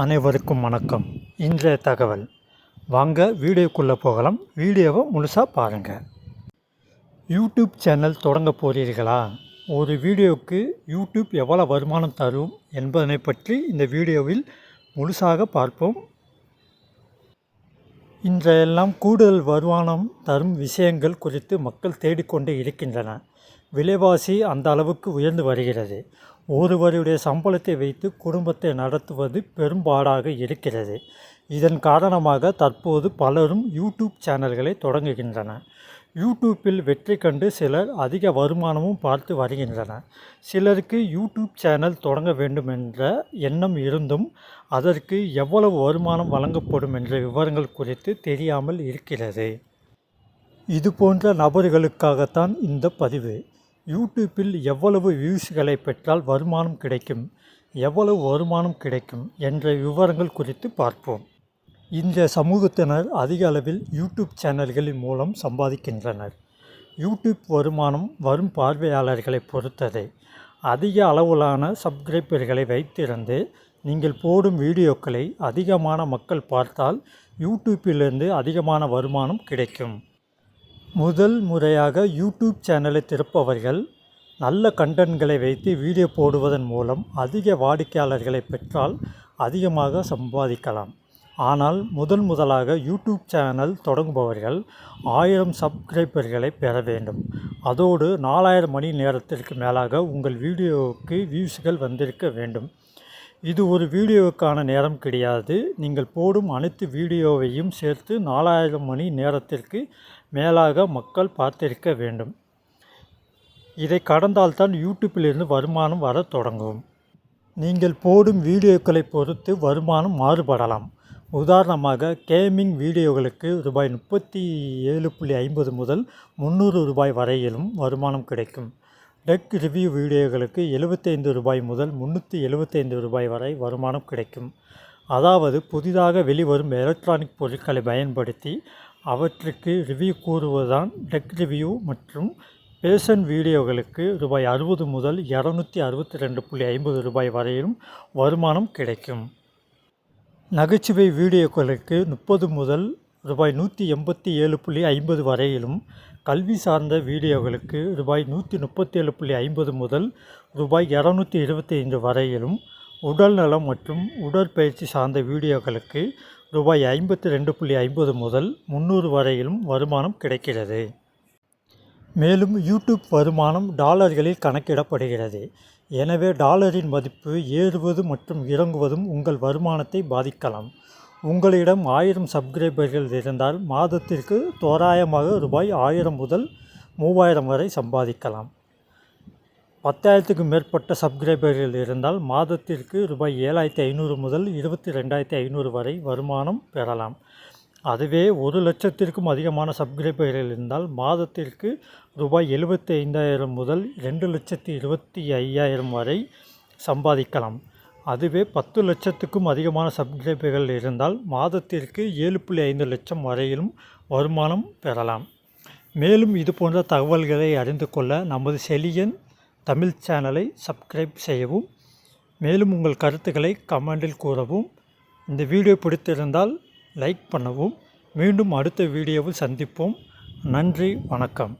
அனைவருக்கும் வணக்கம். இன்றைய தகவல். வாங்க வீடியோக்குள்ளே போகலாம். வீடியோவை முழுசாக பாருங்கள் யூடியூப் சேனல் தொடங்க போகிறீர்களா ஒரு வீடியோவுக்கு யூடியூப் எவ்வளோ வருமானம் தரும் என்பதனை பற்றி இந்த வீடியோவில் முழுசாக பார்ப்போம். இன்றையெல்லாம் கூடுதல் வருமானம் தரும் விஷயங்கள் குறித்து மக்கள் தேடிக்கொண்டே இருக்கின்றன. விலைவாசி அந்த அளவுக்கு உயர்ந்து வருகிறது. ஒருவருடைய சம்பளத்தை வைத்து குடும்பத்தை நடத்துவது பெரும்பாடாக இருக்கிறது. இதன் காரணமாக தற்போது பலரும் யூடியூப் சேனல்களை தொடங்குகின்றன யூடியூப்பில் வெற்றி கண்டு சிலர் அதிக வருமானமும் பார்த்து வருகின்றனர். சிலருக்கு யூடியூப் சேனல் தொடங்க வேண்டும் என்ற எண்ணம் இருந்தும் அதற்கு எவ்வளவு வருமானம் வழங்கப்படும் என்ற விவரங்கள் குறித்து தெரியாமல் இருக்கிறது. இது போன்ற நபர்களுக்காகத்தான் இந்த பதிவு. யூடியூப்பில் எவ்வளவு வியூஸ்களை பெற்றால் வருமானம் கிடைக்கும் எவ்வளவு வருமானம் கிடைக்கும் என்ற விவரங்கள் குறித்து பார்ப்போம். இந்த சமூகத்தினர் அதிக அளவில் யூடியூப் சேனல்களின் மூலம் சம்பாதிக்கின்றனர். யூடியூப் வருமானம் வரும் பார்வையாளர்களை பொறுத்தது. அதிக அளவிலான சப்ஸ்கிரைபர்களை வைத்திருந்து நீங்கள் போடும் வீடியோக்களை அதிகமான மக்கள் பார்த்தால் யூடியூப்பிலிருந்து அதிகமான வருமானம் கிடைக்கும். முதல் முறையாக யூடியூப் சேனலை திறப்பவர்கள் நல்ல கண்டென்ட்களை வைத்து வீடியோ போடுவதன் மூலம் அதிக வாடிக்கையாளர்களை பெற்றால் அதிகமாக சம்பாதிக்கலாம். ஆனால் முதன் முதலாக யூடியூப் சேனல் தொடங்குபவர்கள் ஆயிரம் சப்ஸ்கிரைபர்களை பெற வேண்டும். அதோடு நாலாயிரம் மணி நேரத்திற்கு மேலாக உங்கள் வீடியோவுக்கு வியூஸ்கள் வந்திருக்க வேண்டும். இது ஒரு வீடியோவுக்கான நேரம் கிடையாது. நீங்கள் போடும் அனைத்து வீடியோவையும் சேர்த்து நாலாயிரம் மணி நேரத்திற்கு மேலாக மக்கள் பார்த்திருக்க வேண்டும். இதை கடந்தால்தான் யூடியூப்பிலிருந்து வருமானம் வர தொடங்கும். நீங்கள் போடும் வீடியோக்களை பொறுத்து வருமானம் மாறுபடலாம். உதாரணமாக கேமிங் வீடியோகளுக்கு ரூபாய் முப்பத்தி ஏழு புள்ளி ஐம்பது முதல் முந்நூறு ரூபாய் வரையிலும் வருமானம் கிடைக்கும். டெக் ரிவ்யூ வீடியோகளுக்கு எழுபத்தைந்து ரூபாய் முதல் முந்நூற்றி எழுபத்தைந்து ரூபாய் வரை வருமானம் கிடைக்கும். அதாவது புதிதாக வெளிவரும் எலக்ட்ரானிக் பொருட்களை பயன்படுத்தி அவற்றுக்கு ரிவ்யூ கூறுவதுதான் டெக் ரிவ்யூ மற்றும் பேஷன் வீடியோகளுக்கு ரூபாய் அறுபது முதல் இரநூத்தி அறுபத்தி ரெண்டு புள்ளி ஐம்பது ரூபாய் வரையிலும் வருமானம் கிடைக்கும். நகைச்சுவை வீடியோக்களுக்கு முப்பது முதல் ரூபாய் நூற்றி எண்பத்தி ஏழு புள்ளி ஐம்பது வரையிலும் கல்வி சார்ந்த வீடியோக்களுக்கு ரூபாய் நூற்றி முப்பத்தேழு புள்ளி ஐம்பது முதல் ரூபாய் இரநூத்தி இருபத்தி ஐந்து வரையிலும் உடல் நலம் மற்றும் உடற்பயிற்சி சார்ந்த வீடியோக்களுக்கு ரூபாய் ஐம்பத்தி ரெண்டு புள்ளி ஐம்பது முதல் முந்நூறு வரையிலும் வருமானம் கிடைக்கிறது. மேலும் யூடியூப் வருமானம் டாலர்களில் கணக்கிடப்படுகிறது. எனவே டாலரின் மதிப்பு ஏறுவது மற்றும் இறங்குவதும் உங்கள் வருமானத்தை பாதிக்கலாம். உங்களிடம் ஆயிரம் சப்ஸ்கிரைபர்கள் இருந்தால் மாதத்திற்கு தோராயமாக ரூபாய் ஆயிரம் முதல் மூவாயிரம் வரை சம்பாதிக்கலாம். பத்தாயிரத்துக்கு மேற்பட்ட சப்ஸ்கிரைபர்கள் இருந்தால் மாதத்திற்கு ரூபாய் ஏழாயிரத்தி ஐநூறு முதல் இருபத்தி ரெண்டாயிரத்தி ஐநூறு வரை வருமானம் பெறலாம். அதுவே ஒரு லட்சத்திற்கும் அதிகமான சப்ஸ்கிரைபர்கள் இருந்தால் மாதத்திற்கு ரூபாய் எழுபத்தி ஐந்தாயிரம் முதல் ரெண்டு லட்சத்தி இருபத்தி ஐயாயிரம் வரை சம்பாதிக்கலாம். அதுவே பத்து லட்சத்துக்கும் அதிகமான சப்ஸ்கிரைபர்கள் இருந்தால் மாதத்திற்கு ஏழு புள்ளி ஐந்து லட்சம் வரையிலும் வருமானம் பெறலாம். மேலும் இது போன்ற தகவல்களை அறிந்து கொள்ள நமது செலியன் தமிழ் சேனலை சப்ஸ்கிரைப் செய்யவும் மேலும் உங்கள் கருத்துக்களை கமெண்டில் கூறவும் இந்த வீடியோ பிடித்திருந்தால் லைக் பண்ணவும். மீண்டும் அடுத்த வீடியோவில் சந்திப்போம். நன்றி வணக்கம்.